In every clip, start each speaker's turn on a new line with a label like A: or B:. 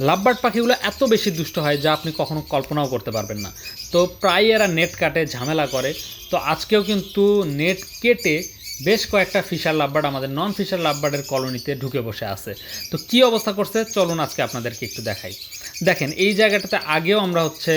A: Lovebird পাখিগুলো এত বেশি দুষ্ট হয় যা আপনি কখনো কল্পনাও করতে পারবেন না। তো প্রায় এরা নেট কাটে, ঝামেলা করে। তো আজকেও কিন্তু নেট কেটে বেশ কয়েকটা ফিশার লাভবার্ড আমাদের নন ফিশার লাভবার্ডের কলোনিতে ঢুকে বসে আছে। তো কি অবস্থা করছে? চলুন আজকে আপনাদেরকে একটু দেখাই। দেখেন, এই জায়গাটাতে আগেও আমরা হচ্ছে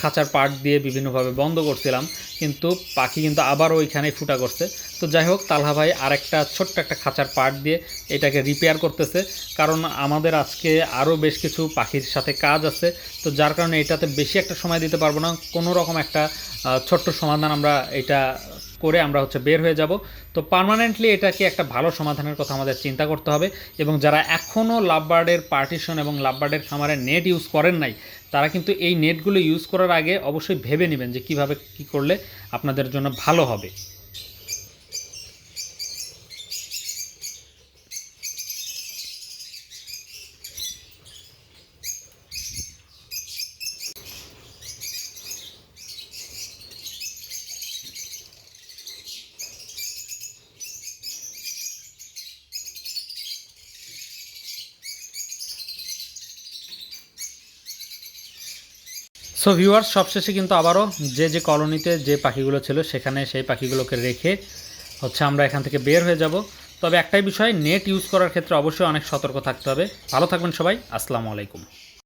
A: খাঁচার পাট দিয়ে বিভিন্নভাবে বন্ধ করছিলাম, কিন্তু পাখি কিন্তু আবার ওইখানেই ফুটা করছে। তো যাই হোক, তালহা ভাই আরেকটা ছোট্ট একটা খাঁচার পাট দিয়ে এটাকে রিপেয়ার করতেছে। কারণ আমাদের আজকে আরও বেশ কিছু পাখির সাথে কাজ আছে, তো যার কারণে এটাতে বেশি একটা সময় দিতে পারব না। কোনো রকম একটা ছোট্ট সমাধান আমরা এটা করে আমরা হচ্ছে বের হয়ে যাব। তো পার্মানেন্টলি এটাকে একটা ভালো সমাধানের কথা আমাদের চিন্তা করতে হবে এবং যারা এখনও লাভবার্ডের পার্টিশন এবং লাভবার্ডের খামারে নেট ইউজ করেন নাই, তারা কিন্তু এই নেটগুলো ইউজ করার আগে অবশ্যই ভেবে নেবেন যে কীভাবে কি করলে আপনাদের জন্য ভালো হবে। সো ভিউয়ার্স সবশেষে কিন্তু আবারও যে যে কলোনিতে যে পাখিগুলো ছিল, সেখানে সেই পাখিগুলোকে রেখে হচ্ছে আমরা এখান থেকে বের হয়ে যাব। তবে একটাই বিষয় নেট ইউজ করার ক্ষেত্রে অবশ্যই অনেক সতর্ক থাকতে হবে। ভালো থাকবেন সবাই। আসসালামু আলাইকুম।